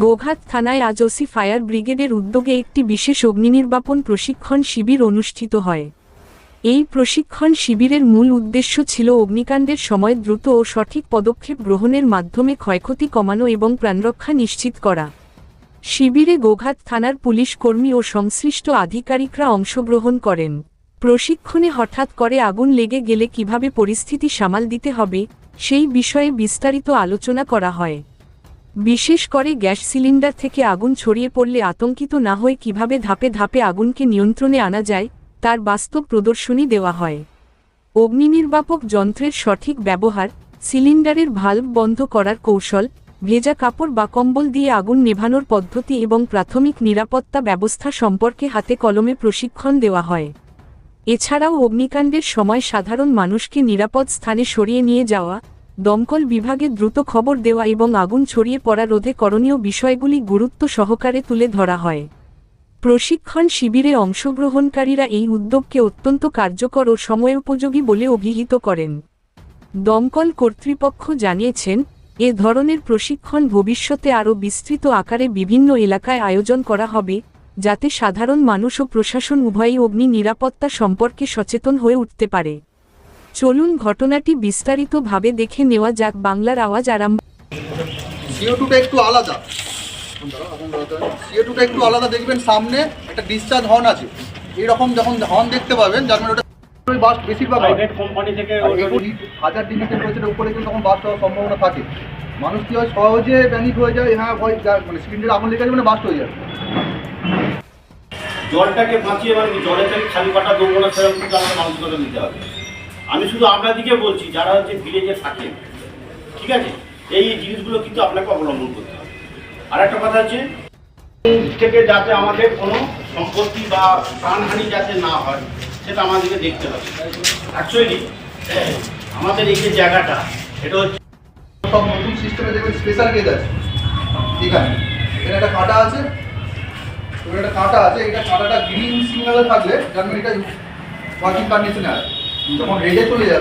গোঘাট থানায় আজ OC fire ব্রিগেডের উদ্যোগে একটি বিশেষ অগ্নিনির্বাপন প্রশিক্ষণ শিবির অনুষ্ঠিত হয়। এই প্রশিক্ষণ শিবিরের মূল উদ্দেশ্য ছিল অগ্নিকাণ্ডের সময় দ্রুত ও সঠিক পদক্ষেপ গ্রহণের মাধ্যমে ক্ষয়ক্ষতি কমানো এবং প্রাণরক্ষা নিশ্চিত করা। শিবিরে গোঘাট থানার পুলিশ কর্মী ও সংশ্লিষ্ট আধিকারিকরা অংশগ্রহণ করেন। প্রশিক্ষণে হঠাৎ করে আগুন লেগে গেলে কীভাবে পরিস্থিতি সামাল দিতে হবে, সেই বিষয়ে বিস্তারিত আলোচনা করা হয়। বিশেষ করে গ্যাস সিলিন্ডার থেকে আগুন ছড়িয়ে পড়লে আতঙ্কিত না হয়ে কীভাবে ধাপে ধাপে আগুনকে নিয়ন্ত্রণে আনা যায়, তার বাস্তব প্রদর্শনী দেওয়া হয়। অগ্নিনির্বাপক যন্ত্রের সঠিক ব্যবহার, সিলিন্ডারের ভাল্ব বন্ধ করার কৌশল, ভেজা কাপড় বা কম্বল দিয়ে আগুন নেভানোর পদ্ধতি এবং প্রাথমিক নিরাপত্তা ব্যবস্থা সম্পর্কে হাতে কলমে প্রশিক্ষণ দেওয়া হয়। এছাড়াও অগ্নিকাণ্ডের সময় সাধারণ মানুষকে নিরাপদ স্থানে সরিয়ে নিয়ে যাওয়া দমকল বিভাগে দ্রুত খবর দেওয়া এবং আগুন ছড়িয়ে পড়া রোধে করণীয় বিষয়গুলি গুরুত্ব সহকারে তুলে ধরা হয়। প্রশিক্ষণ শিবিরে অংশগ্রহণকারীরা এই উদ্যোগকে অত্যন্ত কার্যকর ও সময়োপযোগী বলে অভিহিত করেন। দমকল কর্তৃপক্ষ জানিয়েছেন, এ ধরনের প্রশিক্ষণ ভবিষ্যতে আরও বিস্তৃত আকারে বিভিন্ন এলাকায় আয়োজন করা হবে, যাতে সাধারণ মানুষ ও প্রশাসন উভয়ই অগ্নি নিরাপত্তা সম্পর্কে সচেতন হয়ে উঠতে পারে। চলুন ঘটনাটি বিস্তারিতভাবে দেখে নেওয়া যাক। বাংলার আওয়াজ আরাম সিও টুটা একটু আলাদা। সিও টুটা একটু আলাদা দেখবেন সামনে একটা ডিসচার্জ হর্ন আছে। এইরকম যখন হর্ন দেখতে পাবেন যার মানে ওটা ওই বাস বেশিরভাগ প্রাইভেট কোম্পানি থেকে হাজার ডিগ্রি টেম্পারেচারের উপরে কিন্তু তখন বাস্ট হওয়ার সম্ভাবনা থাকে। মানুষ কি হয় সহজে প্যানিক হয়ে যায় হ্যাঁ ভয় যা- মানে সিলিন্ডার আগুন লেগে যাবে মানে বাস্ট হয়ে যাবে জলটাকে বাঁচিয়ে মানে জলের থেকে খালি পাটা না সেরকম আমাদের মানসিকতা নিতে হবে। আমি শুধু আপনাদেরকে বলছি, যারা হচ্ছে ভিলেজে থাকেন ঠিক আছে? এই জিনিসগুলো কিন্তু আপনাকে অবলম্বন করতে হবে। আর একটা কথা হচ্ছে থেকে যাতে আমাদের কোনো সম্পত্তি বা প্রাণহানি যাতে না হয়, সেটা আমাদেরকে দেখতে হবে। অ্যাকচুয়ালি আমাদের এই যে জায়গাটা, এটা হচ্ছে সব নতুন সিস্টেমে দেখবেন স্পেশাল গেজ আছে। ঠিক আছে? এখানে একটা কাঁটা আছে। একটা কাঁটা আছে। এটা কাঁটাটা গ্রিন সিগন্যালে থাকলে মানে এটা ওয়ার্কিং কন্ডিশনে আছে। যখন রেডে চলে যাবে